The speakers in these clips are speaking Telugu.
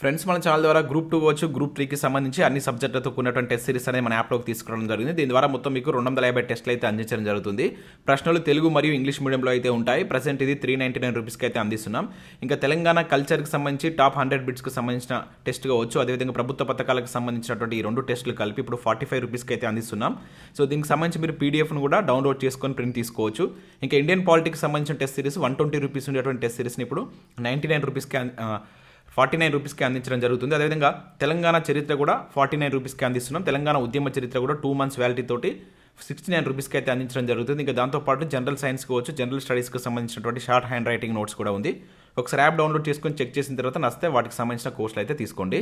ఫ్రెండ్స్ మన ఛానల్ ద్వారా గ్రూప్ టూ వచ్చు గ్రూప్ త్రీకి సంబంధించి అన్ని సబ్జెక్టులతో కూడినటువంటి టెస్ట్ సిరీస్ అనేది మన యాప్లోకి తీసుకురావడం జరిగింది. దీని ద్వారా మొత్తం మీకు రెండు వందల యాభై టెస్ట్లు అయితే అందించడం జరుగుతుంది. ప్రశ్నలు తెలుగు మరియు ఇంగ్లీష్ మీడియంలో అయితే ఉంటాయి. ప్రజెంట్ ఇది త్రీ నైంటీ నైన్ రూపీస్కి అయితే అందిస్తున్నాం. ఇంకా తెలంగాణ కల్చర్కి సంబంధించి టాప్ హండ్రెడ్ బిట్స్కి సంబంధించిన టెస్ట్ కావచ్చు అదేవిధంగా ప్రభుత్వ పథకాలకు సంబంధించినటువంటి ఈ రెండు టెస్టులు కలిపి ఇప్పుడు ఫార్టీ ఫైవ్ రూపీస్కి అయితే అందిస్తున్నాం. సో దీనికి సంబంధించి మీరు పీడిఎఫ్ను కూడా డౌన్లోడ్ చేసుకొని ప్రింట్ తీసుకోవచ్చు. ఇంకా ఇండియన్ పాలిటిక్స్ సంబంధించిన test series one twenty rupees ఉండేటువంటి టెస్ట్ సిరీస్ని ఇప్పుడు నైంటీ నైన్ రూపీస్కి ఫార్టీ నైన్ రూపీస్కి అందించడం జరుగుతుంది. అదేవిధంగా తెలంగాణ చరిత్ర కూడా ఫార్టీ నైన్ రూపీస్కి అందిస్తున్నాం. తెలంగాణ ఉద్యమ చరిత్ర కూడా టూ మంత్స్ వ్యాలిటీ తోటి సిక్స్టీ నైన్ రూపీస్కి అయితే అందించడం జరుగుతుంది. ఇంకా దాంతోపాటు జనరల్ సైన్స్ కావచ్చు జనరల్ స్టడీస్కి సంబంధించినటువంటి షార్ట్ హ్యాండ్ రైటింగ్ నోట్స్ కూడా ఉంది. ఒకసారి యాప్ డౌన్లోడ్ చేసుకొని చెక్ చేసిన తర్వాత నస్తే వాటికి సంబంధించిన కోర్సులు అయితే తీసుకోండి.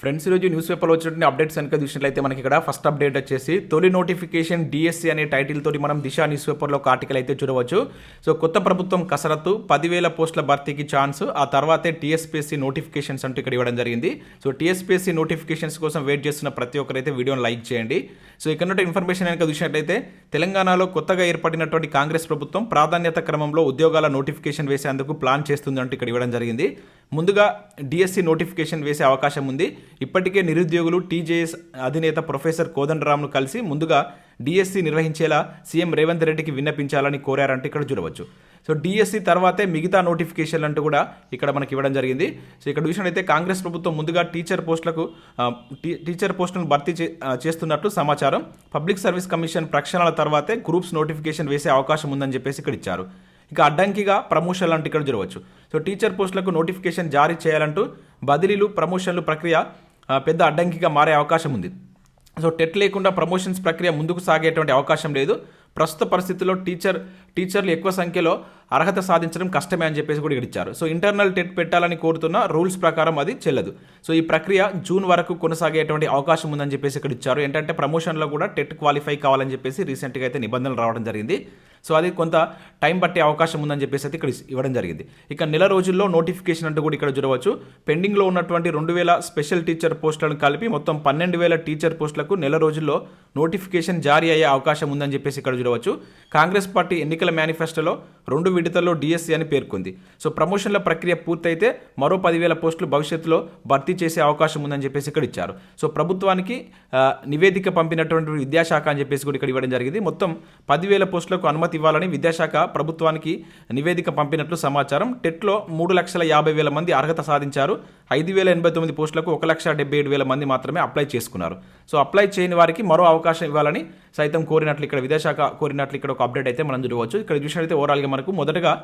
ఫ్రెండ్స్ ఈరోజు న్యూస్ పేపర్లో వచ్చినటువంటి అప్డేట్స్ కనుక చూసినట్లయితే మనకి ఇక్కడ ఫస్ట్ అప్డేట్ వచ్చేసి తొలి నోటిఫికేషన్ డిఎస్సి అనే టైటిల్ తోటి మనం దిశ న్యూస్ పేపర్లో ఒక ఆర్టికల్ అయితే చూడవచ్చు. సో కొత్త ప్రభుత్వం కసరత్తు పదివేల పోస్టుల భర్తీకి ఛాన్స్ ఆ తర్వాతే టీఎస్పీఎస్సీ నోటిఫికేషన్స్ అంటూ ఇక్కడ ఇవ్వడం జరిగింది. సో టీఎస్పీఎస్సీ నోటిఫికేషన్స్ కోసం వెయిట్ చేస్తున్న ప్రతి ఒక్కరైతే వీడియోని లైక్ చేయండి. సో ఇక్కడ ఇన్ఫర్మేషన్ కనుక చూసినట్లయితే తెలంగాణలో కొత్తగా ఏర్పడినటువంటి కాంగ్రెస్ ప్రభుత్వం ప్రాధాన్యత క్రమంలో ఉద్యోగాల నోటిఫికేషన్ వేసేందుకు ప్లాన్ చేస్తుందంటూ ఇక్కడ ఇవ్వడం జరిగింది. ముందుగా డిఎస్సి నోటిఫికేషన్ వేసే అవకాశం ఉంది. ఇప్పటికే నిరుద్యోగులు టీజేఎస్ అధినేత ప్రొఫెసర్ కోదండరామ్ను కలిసి ముందుగా డిఎస్సి నిర్వహించేలా సీఎం రేవంత్ రెడ్డికి విన్నపించాలని కోరారంటే ఇక్కడ చూడవచ్చు. సో డిఎస్సి తర్వాతే మిగతా నోటిఫికేషన్లు అంటూ కూడా ఇక్కడ మనకి ఇవ్వడం జరిగింది. సో ఇక్కడ చూసినట్టయితే కాంగ్రెస్ ప్రభుత్వం ముందుగా టీచర్ పోస్టులకు టీచర్ పోస్టులను భర్తీ చే- చేస్తున్నట్టు సమాచారం. పబ్లిక్ సర్వీస్ కమిషన్ ప్రక్షాళన తర్వాతే గ్రూప్స్ నోటిఫికేషన్ వేసే అవకాశం ఉందని చెప్పేసి ఇక్కడ ఇచ్చారు. ఇక అడ్డంకిగా ప్రమోషన్ లాంటి ఇక్కడ జరగవచ్చు. సో టీచర్ పోస్టులకు నోటిఫికేషన్ జారీ చేయాలంటూ బదిలీలు ప్రమోషన్లు ప్రక్రియ పెద్ద అడ్డంకిగా మారే అవకాశం ఉంది. సో టెట్ లేకుండా ప్రమోషన్స్ ప్రక్రియ ముందుకు సాగేటువంటి అవకాశం లేదు. ప్రస్తుత పరిస్థితుల్లో టీచర్ టీచర్లు ఎక్కువ సంఖ్యలో అర్హత సాధించడం కష్టమే అని చెప్పేసి కూడా ఇక్కడ ఇచ్చారు. సో ఇంటర్నల్ టెట్ పెట్టాలని కోరుతున్న రూల్స్ ప్రకారం అది చెల్లదు. సో ఈ ప్రక్రియ జూన్ వరకు కొనసాగేటువంటి అవకాశం ఉందని చెప్పేసి ఇక్కడ ఇచ్చారు. ఏంటంటే ప్రమోషన్లో కూడా టెట్ క్వాలిఫై కావాలని చెప్పేసి రీసెంట్గా అయితే నిబంధనలు రావడం జరిగింది. సో అది కొంత టైం పట్టే అవకాశం ఉందని చెప్పేసి అయితే ఇక్కడ ఇవ్వడం జరిగింది. ఇక నెల రోజుల్లో నోటిఫికేషన్ అంటూ కూడా ఇక్కడ చూడవచ్చు. పెండింగ్లో ఉన్నటువంటి రెండు వేల స్పెషల్ టీచర్ పోస్టులను కలిపి మొత్తం పన్నెండు వేల టీచర్ పోస్టులకు నెల రోజుల్లో నోటిఫికేషన్ జారీ అయ్యే అవకాశం ఉందని చెప్పేసి ఇక్కడ చూడవచ్చు. కాంగ్రెస్ పార్టీ ఎన్నికల మేనిఫెస్టోలో రెండు విడతల్లో డిఎస్సీ అని పేర్కొంది. సో ప్రమోషన్ల ప్రక్రియ పూర్తయితే మరో పదివేల పోస్టులు భవిష్యత్తులో భర్తీ చేసే అవకాశం ఉందని చెప్పేసి ఇక్కడ ఇచ్చారు. సో ప్రభుత్వానికి నివేదిక పంపినటువంటి విద్యాశాఖ అని చెప్పేసి కూడా ఇక్కడ ఇవ్వడం జరిగింది. మొత్తం పదివేల పోస్టులకు అనుమతి ఇవ్వాలని విద్యాశాఖ ప్రభుత్వానికి నివేదిక పంపినట్లు సమాచారం. టెట్లో మూడు లక్షల యాభై వేల మంది అర్హత సాధించారు. ఐదు వేల ఎనభై తొమ్మిది పోస్టులకు ఒక లక్ష డెబ్బై ఏడు వేల మంది మాత్రమే అప్లై చేసుకున్నారు. సో అప్లై చేయని వారికి మరో అవకాశం ఇవ్వాలని సైతం కోరినట్లు ఇక్కడ విద్యాశాఖ కోరినట్లు ఇక్కడ ఒక అప్డేట్ అయితే మనం చూడవచ్చు. ఇక్కడ చూసినట్లయితే ఓవరాల్గా మనకు మొదటగా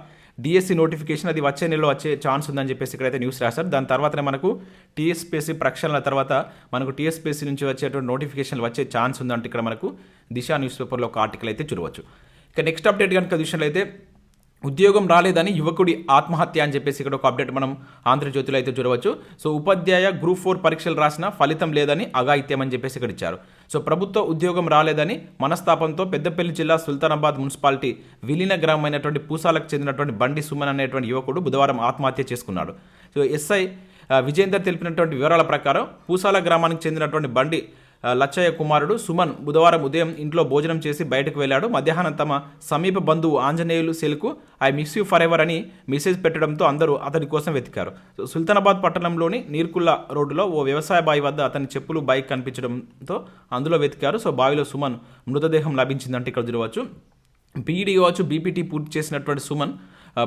డిఎస్సి నోటిఫికేషన్ అది వచ్చే నెలలో వచ్చే ఛాన్స్ ఉందని చెప్పేసి ఇక్కడైతే న్యూస్ రాశారు. దాని తర్వాతనే మనకు టీఎస్పీఎస్సీ ప్రక్షాళన తర్వాత మనకు టీఎస్పీఎస్సీ నుంచి వచ్చేటువంటి నోటిఫికేషన్లు వచ్చే ఛాన్స్ ఉందంటే ఇక్కడ మనకు దిశ న్యూస్ పేపర్లో ఒక ఆర్టికల్ అయితే చూడవచ్చు. ఇక నెక్స్ట్ అప్డేట్ కనుక చూసినట్లయితే ఉద్యోగం రాలేదని యువకుడి ఆత్మహత్య అని చెప్పేసి ఇక్కడ ఒక అప్డేట్ మనం ఆంధ్రజ్యోతిలో అయితే చూడవచ్చు. సో ఉపాధ్యాయ గ్రూప్ ఫోర్ పరీక్షలు రాసిన ఫలితం లేదని అఘాయిత్యం అని చెప్పేసి ఇక్కడ ఇచ్చారు. సో ప్రభుత్వ ఉద్యోగం రాలేదని మనస్తాపంతో పెద్దపల్లి జిల్లా సుల్తానాబాద్ మున్సిపాలిటీ విలీన గ్రామమైనటువంటి పూసాలకు చెందినటువంటి బండి సుమన్ అనేటువంటి యువకుడు బుధవారం ఆత్మహత్య చేసుకున్నాడు. సో ఎస్ఐ విజేందర్ తెలిపినటువంటి వివరాల ప్రకారం పూసాల గ్రామానికి చెందినటువంటి బండి లచ్చయ్య కుమారుడు సుమన్ బుధవారం ఉదయం ఇంట్లో భోజనం చేసి బయటకు వెళ్ళాడు. మధ్యాహ్నం తమ సమీప బంధువు ఆంజనేయులు సెల్కు I miss you for ever అని మెసేజ్ పెట్టడంతో అందరూ అతని కోసం వెతికారు. సో సుల్తానాబాద్ పట్టణంలోని నీర్కుల్ల రోడ్డులో ఓ వ్యవసాయ బావి వద్ద అతని చెప్పులు బైక్ కనిపించడంతో అందులో వెతికారు. సో బావిలో సుమన్ మృతదేహం లభించిందంటే ఇక్కడ చూడవచ్చు. బీఈడీ కావచ్చు బీపీటీ పూర్తి చేసినటువంటి సుమన్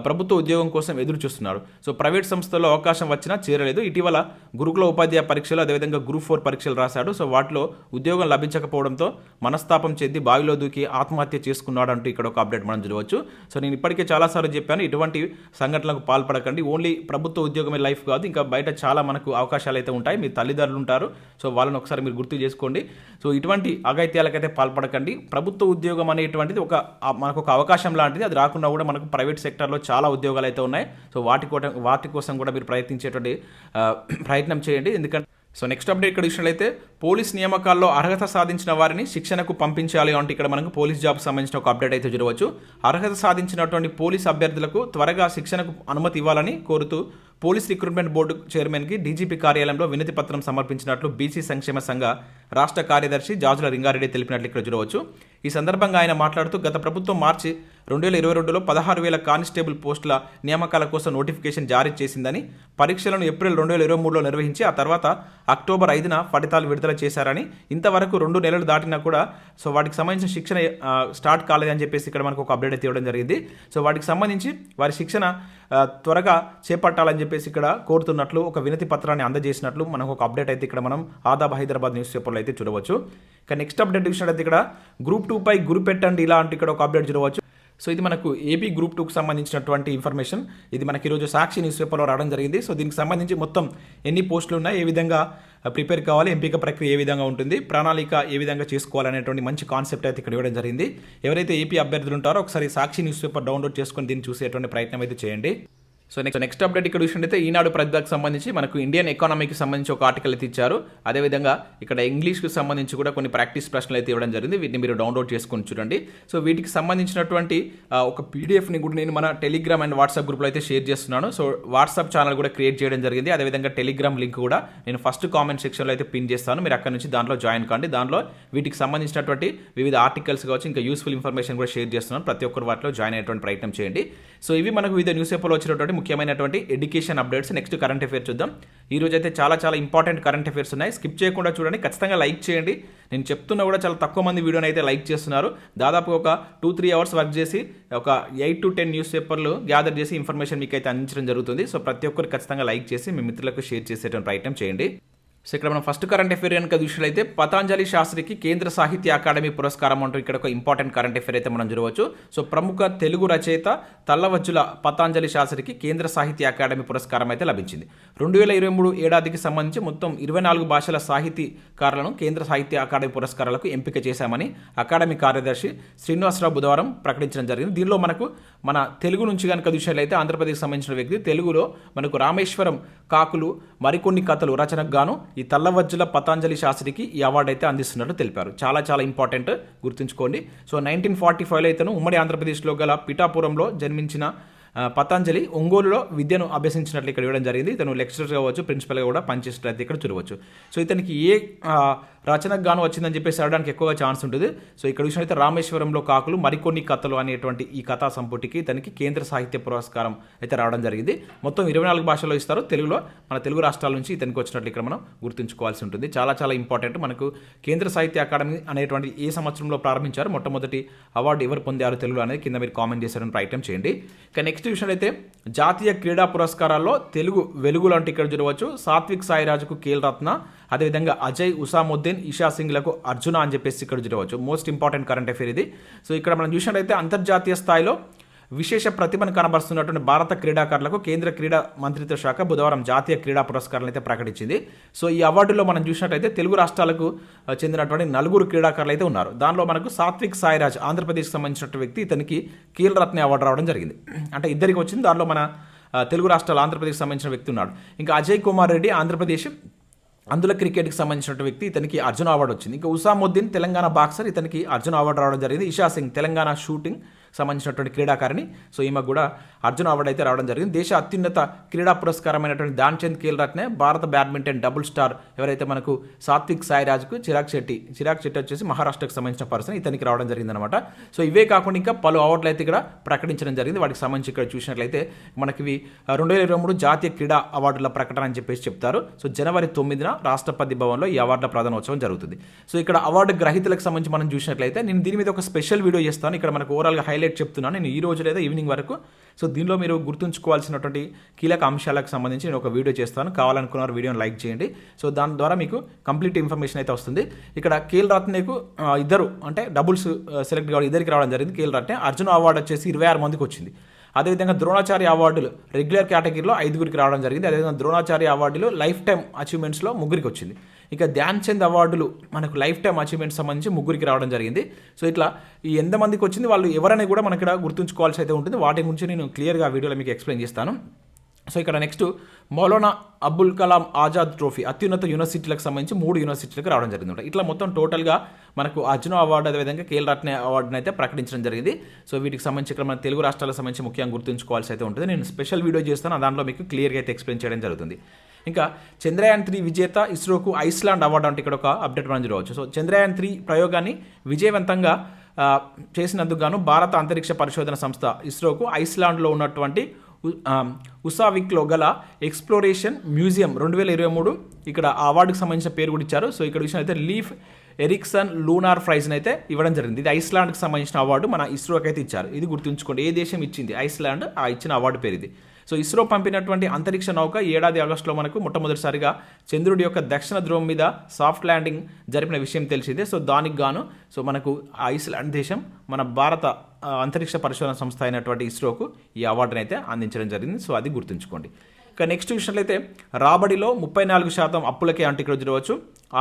ప్రభుత్వ ఉద్యోగం కోసం ఎదురు చూస్తున్నారు సో ప్రైవేట్ సంస్థల్లో అవకాశం వచ్చినా చేరలేదు. ఇటీవల గురుకుల ఉపాధ్యాయ పరీక్షలు అదేవిధంగా గ్రూప్ ఫోర్ పరీక్షలు రాశాడు. సో వాటిలో ఉద్యోగం లభించకపోవడంతో మనస్తాపం చెంది బావిలో దూకి ఆత్మహత్య చేసుకున్నాడు అంటూ ఇక్కడ ఒక అప్డేట్ మనం చూడవచ్చు సో నేను ఇప్పటికే చాలాసార్లు చెప్పాను ఇటువంటి సంఘటనలకు పాల్పడకండి. ఓన్లీ ప్రభుత్వ ఉద్యోగమే లైఫ్ కాదు ఇంకా బయట చాలా మనకు అవకాశాలు అయితే ఉంటాయి. మీ తల్లిదండ్రులు ఉంటారు సో వాళ్ళని ఒకసారి మీరు గుర్తు చేసుకోండి. సో ఇటువంటి అగైత్యాలకైతే పాల్పడకండి. ప్రభుత్వ ఉద్యోగం అనేటువంటిది ఒక మనకు ఒక అవకాశం లాంటిది. అది రాకుండా కూడా మనకు ప్రైవేట్ సెక్టర్లో చాలా ఉద్యోగాలు అయితే ఉన్నాయి. సో వాటి కోట వాటి కోసం కూడా మీరు ప్రయత్నించేటువంటి ప్రయత్నం చేయండి. ఎందుకంటే సో నెక్స్ట్ అప్డేట్ ఇక్కడ చూసినట్లయితే పోలీస్ నియామకాల్లో అర్హత సాధించిన వారిని శిక్షణకు పంపించాలి అంటే ఇక్కడ మనకు పోలీస్ జాబ్ సంబంధించిన ఒక అప్డేట్ అయితే చూడవచ్చు అర్హత సాధించినటువంటి పోలీస్ అభ్యర్థులకు త్వరగా శిక్షణకు అనుమతి ఇవ్వాలని కోరుతూ పోలీస్ రిక్రూట్మెంట్ బోర్డు చైర్మన్కి డీజీపీ కార్యాలయంలో వినతి పత్రం సమర్పించినట్లు బీసీ సంక్షేమ సంఘ రాష్ట్ర కార్యదర్శి జాజుల రింగారెడ్డి తెలిపినట్లు ఇక్కడ చూడవచ్చు. ఈ సందర్భంగా ఆయన మాట్లాడుతూ గత ప్రభుత్వం మార్చి రెండు వేల ఇరవై రెండులో పదహారు వేల కానిస్టేబుల్ పోస్టుల నియామకాల కోసం నోటిఫికేషన్ జారీ చేసిందని పరీక్షలను ఏప్రిల్ రెండు వేల ఇరవై మూడులో నిర్వహించి ఆ తర్వాత అక్టోబర్ ఐదున ఫలితాలు విడుదల చేశారని ఇంతవరకు రెండు నెలలు దాటినా కూడా సో వాటికి సంబంధించిన శిక్షణ స్టార్ట్ కాలేదని చెప్పేసి ఇక్కడ మనకు ఒక అప్డేట్ అయితే ఇవ్వడం జరిగింది. సో వాటికి సంబంధించి వారి శిక్షణ త్వరగా చేపట్టాలని చెప్పేసి ఇక్కడ కోరుతున్నట్లు ఒక వినతి పత్రాన్ని అందజేసినట్లు మనకు ఒక అప్డేట్ అయితే ఇక్కడ మనం ఆదాబ్ హైదరాబాద్ న్యూస్ పేపర్లో అయితే చూడవచ్చు. ఇక నెక్స్ట్ అప్డేట్ చూసినట్లయితే ఇక్కడ గ్రూప్ టూ పై గురి పెట్టండి ఇలాంటి ఇక్కడ ఒక అప్డేట్ చూడవచ్చు. సో ఇది మనకు ఏపీ గ్రూప్ టూకి సంబంధించినటువంటి ఇన్ఫర్మేషన్ ఇది మనకి ఈరోజు సాక్షి న్యూస్ పేపర్లో రావడం జరిగింది. సో దీనికి సంబంధించి మొత్తం ఎన్ని పోస్టులు ఉన్నాయి ఏ విధంగా uh, ప్రిపేర్ కావాలి ఎంపిక ప్రక్రియ ఏ విధంగా ఉంటుంది ప్రణాళిక ఏ విధంగా చేసుకోవాలనేటువంటి మంచి కాన్సెప్ట్ అయితే ఇక్కడ ఇవ్వడం జరిగింది. ఎవరైతే ఏపీ అభ్యర్థులు ఉంటారో ఒకసారి సాక్షి న్యూస్ పేపర్ డౌన్లోడ్ చేసుకొని దీన్ని చూసేటువంటి ప్రయత్నం అయితే చేయండి. సో నెక్స్ట్ నెక్స్ట్ అప్డేట్ ఇక్కడ చూసినట్టయితే ఈనాడు ప్రతిభకు సంబంధించి మనకు ఇండియన్ ఎకానమీకి సంబంధించి ఒక ఆర్టికల్ అయితే ఇచ్చారు. అదేవిధంగా ఇక్కడ ఇంగ్లీష్కి సంబంధించి కూడా కొన్ని ప్రాక్టీస్ ప్రశ్నలు అయితే ఇవ్వడం జరిగింది. వీటిని మీరు డౌన్లోడ్ చేసుకొని చూడండి. సో వీటికి సంబంధించినటువంటి ఒక పీడిఎఫ్ని కూడా నేను మన టెలిగ్రామ్ అండ్ వాట్సాప్ గ్రూప్లో అయితే షేర్ చేస్తున్నాను. సో వాట్సాప్ ఛానల్ కూడా క్రియేట్ చేయడం జరిగింది. అదేవిధంగా టెలిగ్రామ్ లింక్ కూడా నేను ఫస్ట్ కామెంట్ సెక్షన్లో అయితే పిన్ చేస్తాను. మీరు అక్కడ నుంచి దాంట్లో జాయిన్ కాండి. దాంట్లో వీటికి సంబంధించినటువంటి వివిధ ఆర్టికల్స్ కావచ్చు ఇంకా యూస్ఫుల్ ఇన్ఫర్మేషన్ కూడా షేర్ చేస్తున్నాను. ప్రతి ఒక్కరు వాటిలో జాయిన్ అయ్యేటువంటి ప్రయత్నం చేయండి. సో ఇవి మనకు వివిధ న్యూస్ పేపర్లో వచ్చినటువంటి ముఖ్యమైనటువంటి education updates next current affairs చూద్దాం. ఈ రోజు అయితే చాలా చాలా ఇంపార్టెంట్ కరెంట్ అఫేర్స్ ఉన్నాయి. స్కిప్ చేయకుండా చూడండి. ఖచ్చితంగా లైక్ చేయండి. నేను చెప్తున్నా కూడా చాలా తక్కువ మంది వీడియోని అయితే లైక్ చేస్తున్నారు. దాదాపు ఒక టూ త్రీ అవర్స్ వర్క్ చేసి ఒక ఎయిట్ టు టెన్ న్యూస్ పేపర్లు గ్యాదర్ చేసి ఇన్ఫర్మేషన్ మీకు అయితే అందించడం జరుగుతుంది. సో ప్రతి ఒక్కరు ఖచ్చితంగా లైక్ చేసి మీ మిత్రులకు షేర్ చేసేటువంటి ప్రయత్నం చేయండి. సో ఇక్కడ మనం ఫస్ట్ కరెంట్ అఫేర్ కనుక చూసినట్లయితే పతాంజలి శాస్త్రికి కేంద్ర సాహిత్య అకాడమీ పురస్కారం అంటూ ఇక్కడ ఒక ఇంపార్టెంట్ కరెంట్ అఫేర్ అయితే మనం చూడవచ్చు. సో ప్రముఖ తెలుగు రచయిత తల్లవజ్జుల పతాంజలి శాస్త్రికి కేంద్ర సాహిత్య అకాడమీ పురస్కారం అయితే లభించింది. రెండు వేల ఇరవై మూడు ఏడాదికి సంబంధించి మొత్తం ఇరవై నాలుగు భాషల సాహితీకారులను కేంద్ర సాహిత్య అకాడమీ పురస్కారాలకు ఎంపిక చేశామని అకాడమీ కార్యదర్శి శ్రీనివాసరావు బుధవారం ప్రకటించడం జరిగింది. దీనిలో మనకు మన తెలుగు నుంచి కనుక చూసినట్లయితే ఆంధ్రప్రదేశ్కి సంబంధించిన వ్యక్తి తెలుగులో మనకు రామేశ్వరం కాకులు మరికొన్ని కథలు రచనకు గాను ఈ తల్లవజ్జుల పతాంజలి శాస్త్రికి ఈ అవార్డు అయితే అందిస్తున్నట్లు తెలిపారు. చాలా చాలా ఇంపార్టెంట్ గుర్తుంచుకోండి. సో నైన్టీన్ ఫార్టీ ఫైవ్లో అయితేను ఉమ్మడి ఆంధ్రప్రదేశ్లో గల పిఠాపురంలో జన్మించిన పతంజలి ఒంగోలులో విద్యను అభ్యసించినట్లు ఇక్కడ ఇవ్వడం జరిగింది. ఇతను లెక్చరర్ కావచ్చు ప్రిన్సిపల్గా కూడా పనిచేసినట్లయితే ఇక్కడ చూడవచ్చు. సో ఇతనికి ఏ రచనకు గాను వచ్చిందని చెప్పేసి అడగడానికి ఎక్కువగా ఛాన్స్ ఉంటుంది. సో ఇక్కడ చూసినట్లయితే రామేశ్వరంలో కాకులు మరికొన్ని కథలు అనేటువంటి ఈ కథా సంపుటికి ఇతనికి కేంద్ర సాహిత్య పురస్కారం అయితే రావడం జరిగింది. మొత్తం ఇరవై నాలుగు భాషల్లో ఇస్తారు. తెలుగులో మన తెలుగు రాష్ట్రాల నుంచి ఇతనికి వచ్చినట్లు ఇక్కడ మనం గుర్తుంచుకోవాల్సి ఉంటుంది. చాలా చాలా ఇంపార్టెంట్. మనకు కేంద్ర సాహిత్య అకాడమీ అనేటువంటి ఏ సంవత్సరంలో ప్రారంభించారు? మొట్టమొదటి అవార్డు ఎవరు పొందారు తెలుగులో అనేది కింద మీరు కామెంట్ చేశారని ప్రయత్నం చేయండి. ఇక నెక్స్ట్ విషయం అయితే జాతీయ క్రీడా పురస్కారాల్లో తెలుగు వెలుగులు అంటే ఇక్కడ చూడవచ్చు. సాత్విక్ సాయిరాజుకు కేల్ రత్న అదేవిధంగా అజయ్ ఉసాముద్దీన్ ఇషా సింగ్లకు అర్జున అని చెప్పేసి ఇక్కడ చూడవచ్చు. మోస్ట్ ఇంపార్టెంట్ కరెంట్ అఫేర్ ఇది. సో ఇక్కడ మనం చూసినట్లయితే అంతర్జాతీయ స్థాయిలో విశేష ప్రతిభను కనబరుస్తున్నటువంటి భారత క్రీడాకారులకు కేంద్ర క్రీడా మంత్రిత్వ శాఖ బుధవారం జాతీయ క్రీడా పురస్కారాలను అయితే ప్రకటించింది. సో ఈ అవార్డులో మనం చూసినట్లయితే తెలుగు రాష్ట్రాలకు చెందినటువంటి నలుగురు క్రీడాకారులు అయితే ఉన్నారు. దానిలో మనకు సాత్విక్ సాయిరాజ్ ఆంధ్రప్రదేశ్కి సంబంధించిన వ్యక్తి ఇతనికి కీలరత్న అవార్డు రావడం జరిగింది. అంటే ఇద్దరికి వచ్చింది. దానిలో మన తెలుగు రాష్ట్రాలు ఆంధ్రప్రదేశ్కి సంబంధించిన వ్యక్తి ఉన్నాడు. ఇంకా అజయ్ కుమార్ రెడ్డి ఆంధ్రప్రదేశ్ అందులో క్రికెట్కి సంబంధించిన వ్యక్తి ఇతనికి అర్జున్ అవార్డు వచ్చింది. ఇంకా ఉసాముద్దీన్ తెలంగాణ బాక్సర్ ఇతనికి అర్జున్ అవార్డు రావడం జరిగింది. ఇషా సింగ్ తెలంగాణ షూటింగ్ సంబంధించినటువంటి క్రీడాకారిణి. సో ఈమె కూడా అర్జున్ అవార్డు అయితే రావడం జరిగింది. దేశ అత్యున్నత క్రీడా పురస్కారమైనటువంటి ధాన్ చంద్ ఖేల్ రత్నే భారత బ్యాడ్మింటన్ డబుల్ స్టార్ ఎవరైతే మనకు సాత్విక్ సాయిరాజ్కు చిరాగ్ శెట్టి చిరాగ్ శెట్టి వచ్చేసి మహారాష్ట్రకు సంబంధించిన పర్సన్ ఇతనికి రావడం జరిగిందనమాట సో ఇవే కాకుండా ఇంకా పలు అవార్డులు అయితే ఇక్కడ ప్రకటించడం జరిగింది. వాటికి సంబంధించి ఇక్కడ చూసినట్లయితే మనకి ఇవి రెండు వేల ఇరవై మూడు జాతీయ క్రీడా అవార్డుల ప్రకటన అని చెప్పేసి చెప్తారు. సో జనవరి తొమ్మిదిన రాష్ట్రపతి భవన్లో ఈ అవార్డుల ప్రధానోత్సవం జరుగుతుంది. సో ఇక్కడ అవార్డు గ్రహీతలకు సంబంధించి మనం చూసినట్లయితే నేను దీని మీద ఒక స్పెషల్ వీడియో చేస్తాను. ఇక్కడ మనకు ఓవరాల్గా హైలైట్ హైలైట్ చెప్తున్నాను. నేను ఈ రోజు లేదా ఈవినింగ్ వరకు. సో దీనిలో మీరు గుర్తుంచుకోవాల్సినటువంటి కీలక అంశాలకు సంబంధించి నేను ఒక వీడియో చేస్తాను. కావాలనుకున్న వీడియోని లైక్ చేయండి. సో దాని ద్వారా మీకు కంప్లీట్ ఇన్ఫర్మేషన్ అయితే వస్తుంది. ఇక్కడ కేల్ రత్నేకు ఇద్దరు అంటే డబుల్స్ సెలెక్ట్ కావడం ఇద్దరికి రావడం జరిగింది. కేల్ రత్నే అర్జున్ అవార్డు వచ్చేసి ఇరవై ఆరు మందికి వచ్చింది. అదేవిధంగా ద్రోణాచార్య అవార్డులు రెగ్యులర్ కేటగిరీలో ఐదుగురికి రావడం జరిగింది. అదేవిధంగా ద్రోణాచార్య అవార్డులు లైఫ్ టైం అచీవ్మెంట్స్లో ముగ్గురికి వచ్చింది. ఇక ధ్యాన్ చంద్ అవార్డులు మనకు లైఫ్ టైం అచీవ్మెంట్స్ సంబంధించి ముగ్గురికి రావడం జరిగింది. సో ఇట్లా ఈ ఎంతమందికి వచ్చింది వాళ్ళు ఎవరని కూడా మనకి ఇక్కడ గుర్తుంచుకోవాల్సి అయితే ఉంటుంది. వాటి గురించి నేను క్లియర్గా వీడియోలో మీకు ఎక్స్ప్లెయిన్ చేస్తాను. సో ఇక్కడ నెక్స్ట్ మౌలానా అబుల్ కలాం ఆజాద్ ట్రోఫీ అత్యున్నత యూనివర్సిటీలకు సంబంధించి మూడు యూనివర్సిటీలకు రావడం జరిగింది ఇట్లా మొత్తం టోటల్గా మనకు అర్జున అవార్డు అదేవిధంగా కేఎల్ రత్న అవార్డుని అయితే ప్రకటించడం జరిగింది. సో వీటికి సంబంధించి ఇక్కడ మన తెలుగు రాష్ట్రాలకు సంబంధించి ముఖ్యంగా గుర్తుంచుకోవాల్సి అయితే ఉంటుంది. నేను స్పెషల్ వీడియో చేస్తాను దాంట్లో మీకు క్లియర్గా అయితే ఎక్స్ప్లెయిన్ చేయడం జరుగుతుంది. ఇంకా చంద్రయాన్ త్రీ విజేత ఇస్రోకు ఐస్లాండ్ అవార్డు అంటే ఇక్కడ ఒక అప్డేట్ మనం చూడవచ్చు. సో చంద్రయాన్ త్రీ ప్రయోగాన్ని విజయవంతంగా చేసినందుకు గాను భారత అంతరిక్ష పరిశోధన సంస్థ ఇస్రోకు ఐస్లాండ్లో ఉన్నటువంటి ఉసావిక్లో గల ఎక్స్ప్లోరేషన్ మ్యూజియం రెండు వేల ఇరవై మూడు ఇక్కడ అవార్డుకు అవార్డుకి సంబంధించిన పేరు కూడా ఇచ్చారు. సో ఇక్కడ విషయం అయితే లీఫ్ ఎరిక్సన్ లూనార్ ప్రైజ్ని అయితే ఇవ్వడం జరిగింది. ఇది ఐస్లాండ్కి సంబంధించిన అవార్డు మన ఇస్రోకి అయితే ఇచ్చారు. ఇది గుర్తుంచుకోండి. ఏ దేశం ఇచ్చింది? ఐస్లాండ్ ఆ ఇచ్చిన అవార్డు పేరు ఇది. సో ఇస్రో పంపినటువంటి అంతరిక్ష నౌక ఏడాది ఆగస్టులో మనకు మొట్టమొదటిసారిగా చంద్రుడి యొక్క దక్షిణ ధ్రువం మీద సాఫ్ట్ ల్యాండింగ్ జరిపిన విషయం తెలిసిందే. సో దానికి గాను సో మనకు ఐస్లాండ్ దేశం మన భారత అంతరిక్ష పరిశోధన సంస్థ అయినటువంటి ఇస్రోకు ఈ అవార్డునైతే అందించడం జరిగింది. సో అది గుర్తుంచుకోండి. ఇక నెక్స్ట్ చూసినట్లయితే రాబడిలో ముప్పై నాలుగు శాతం అప్పులకే అంటే ఇక్కడ చూడవచ్చు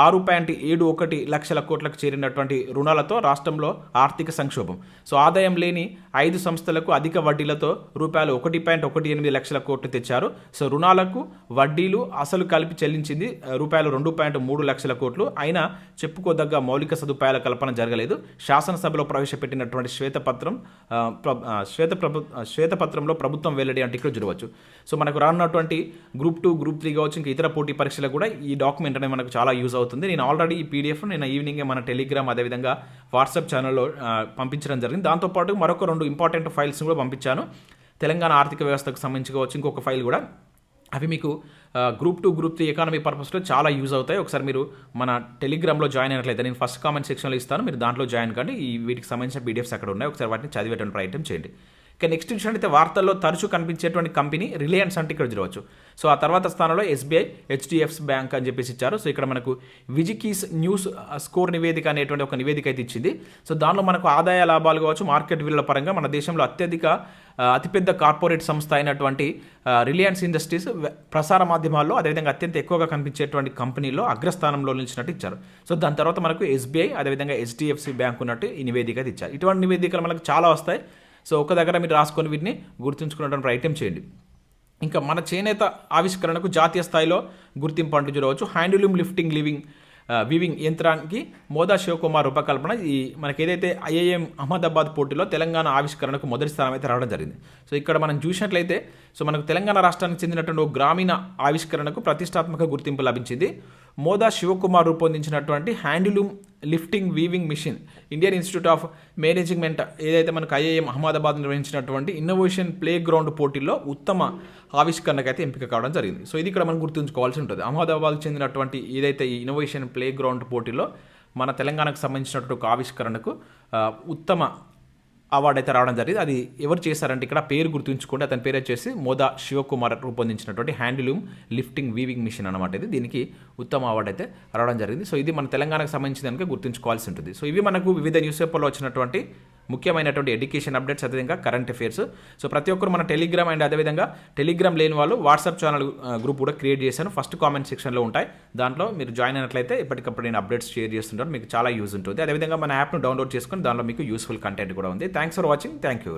ఆరు పాయింట్ ఏడు ఒకటి లక్షల కోట్లకు చేరినటువంటి రుణాలతో రాష్ట్రంలో ఆర్థిక సంక్షోభం. సో ఆదాయం లేని ఐదు సంస్థలకు అధిక వడ్డీలతో రూపాయలు ఒకటి పాయింట్ ఒకటి ఎనిమిది లక్షల కోట్లు తెచ్చారు. సో రుణాలకు వడ్డీలు అసలు కలిపి చెల్లించింది రూపాయలు రెండు పాయింట్ మూడు లక్షల కోట్లు. అయినా చెప్పుకోదగ్గ మౌలిక సదుపాయాల కల్పన జరగలేదు. శాసనసభలో ప్రవేశపెట్టినటువంటి శ్వేతపత్రం శ్వేత ప్రభు శ్వేతపత్రంలో ప్రభుత్వం వెల్లడి అంటే ఇక్కడ చూడవచ్చు సో మనకు రానున్నటువంటి గ్రూప్ టూ గ్రూప్ త్రీ కావచ్చు ఇంకా ఇతర పోటీ పరీక్షలకు కూడా ఈ డాక్యుమెంట్ అనేది మనకు చాలా యూజ్ అవుతుంది. నేను ఆల్రెడీ ఈ పీడిఎఫ్ నేను ఈవినింగ్ మన టెలిగ్రామ్ అదేవిధంగా వాట్సాప్ ఛానల్లో పంపించడం జరిగింది. దాంతోపాటు మరొక రెండు ఇంపార్టెంట్ ఫైల్స్ కూడా పంపించాను. తెలంగాణ ఆర్థిక వ్యవస్థకు సంబంధించి కావచ్చు ఇంకొక ఫైల్ కూడా. అవి మీకు group two group three economy పర్పస్లో చాలా యూజ్ అవుతాయి. ఒకసారి మీరు మన టెలిగ్రామ్లో జాయిన్ అయినట్లయితే నేను ఫస్ట్ కామెంట్ సెక్షన్లో ఇస్తాను. మీరు దాంట్లో జాయిన్ కండి. ఈ వీటికి సంబంధించిన పీడిఎఫ్స్ అక్కడ ఉన్నాయి. ఒకసారి వాటిని చదివేటువంటి ప్రయత్నం చేయండి. ఇక నెక్స్ట్ విషయం అయితే వార్తల్లో తరచూ కనిపించేటువంటి కంపెనీ రిలయన్స్ అంటే ఇక్కడ చూడవచ్చు. సో ఆ తర్వాత స్థానంలో ఎస్బీఐ హెచ్డిఎఫ్సి బ్యాంక్ అని చెప్పేసి ఇచ్చారు. సో ఇక్కడ మనకు విజికీస్ న్యూస్ స్కోర్ నివేదిక అనేటువంటి ఒక నివేదిక అయితే ఇచ్చింది. సో దానిలో మనకు ఆదాయ లాభాలు కావచ్చు మార్కెట్ విలువల పరంగా మన దేశంలో అత్యధిక అతిపెద్ద కార్పొరేట్ సంస్థ అయినటువంటి రిలయన్స్ ఇండస్ట్రీస్ ప్రసార మాధ్యమాల్లో అదేవిధంగా అత్యంత ఎక్కువగా కనిపించేటువంటి కంపెనీలో అగ్రస్థానంలో నిలిచినట్టు ఇచ్చారు. సో దాని తర్వాత మనకు ఎస్బీఐ అదేవిధంగా హెచ్డిఎఫ్సి బ్యాంక్ ఉన్నట్టు ఈ నివేదిక అయితే ఇచ్చారు. ఇటువంటి నివేదికలు మనకు చాలా వస్తాయి. సో ఒక దగ్గర మీరు రాసుకొని వీటిని గుర్తుంచుకున్నటువంటి ప్రయత్నం చేయండి. ఇంకా మన చేనేత ఆవిష్కరణకు జాతీయ స్థాయిలో గుర్తింపు అంటూ చూడవచ్చు. హ్యాండ్లూమ్ లిఫ్టింగ్ లివింగ్ వివింగ్ యంత్రానికి మోదా శివకుమార్ రూపకల్పన ఈ మనకి ఏదైతే ఐఐఎం అహ్మదాబాద్ పోటీలో తెలంగాణ ఆవిష్కరణకు మొదటి స్థానం అయితే రావడం జరిగింది. సో ఇక్కడ మనం చూసినట్లయితే సో మనకు తెలంగాణ రాష్ట్రానికి చెందినటువంటి ఒక గ్రామీణ ఆవిష్కరణకు ప్రతిష్టాత్మక గుర్తింపు లభించింది. Moda Shivakumar రూపొందించినటువంటి handloom lifting weaving machine Indian Institute of Management ఏదైతే మనకు ఐఐఎం అహ్మదాబాద్ నిర్వహించినటువంటి ఇన్నోవేషన్ ప్లే గ్రౌండ్ పోటీల్లో ఉత్తమ ఆవిష్కరణకైతే ఎంపిక కావడం జరిగింది. సో ఇది ఇక్కడ మనం గుర్తుంచుకోవాల్సి ఉంటుంది. అహ్మదాబాద్కి చెందినటువంటి ఏదైతే ఈ ఇన్నోవేషన్ ప్లే గ్రౌండ్ పోటీలో మన తెలంగాణకు సంబంధించినటువంటి ఒక ఆవిష్కరణకు ఉత్తమ అవార్డు అయితే రావడం జరిగింది. అది ఎవరు చేశారంటే ఇక్కడ పేరు గుర్తుంచుకోండి. అతని పేరు వచ్చేసి మోదా శివకుమార్ రూపొందించినటువంటి హ్యాండ్లూమ్ లిఫ్టింగ్ వీవింగ్ మిషన్ అనమాట ఇది. దీనికి ఉత్తమ అవార్డు అయితే రావడం జరిగింది. సో ఇది మన తెలంగాణకు సంబంధించిన కనుక గుర్తుంచుకోవాల్సి ఉంటుంది. సో ఇవి మనకు వివిధ న్యూస్ పేపర్లో వచ్చినటువంటి ముఖ్యమైనటువంటి ఎడ్యుకేషన్ అప్డేట్స్ అదేవిధంగా కరెంట్ అఫేర్స్ సో ప్రతి ఒక్కరు మన టెలిగ్రామ్ అండ్ అదేవిధంగా టెలిగ్రామ్ లేని వాళ్ళు వాట్సాప్ ఛానల్ గ్రూప్ కూడా క్రియేట్ చేశాను. ఫస్ట్ కామెంట్ సెక్షన్లో ఉంటాయి. దాంట్లో మీరు జాయిన్ అయినట్లయితే ఎప్పటికప్పుడు నేను అప్డేట్స్ షేర్ చేస్తుంటాను. మీకు చాలా యూజ్ ఉంటుంది. అదేవిధంగా మన యాప్ను డౌన్లోడ్ చేసుకొని దానిలో మీకు యూస్ఫుల్ కంటెంట్ కూడా ఉంది. Thanks for watching thank you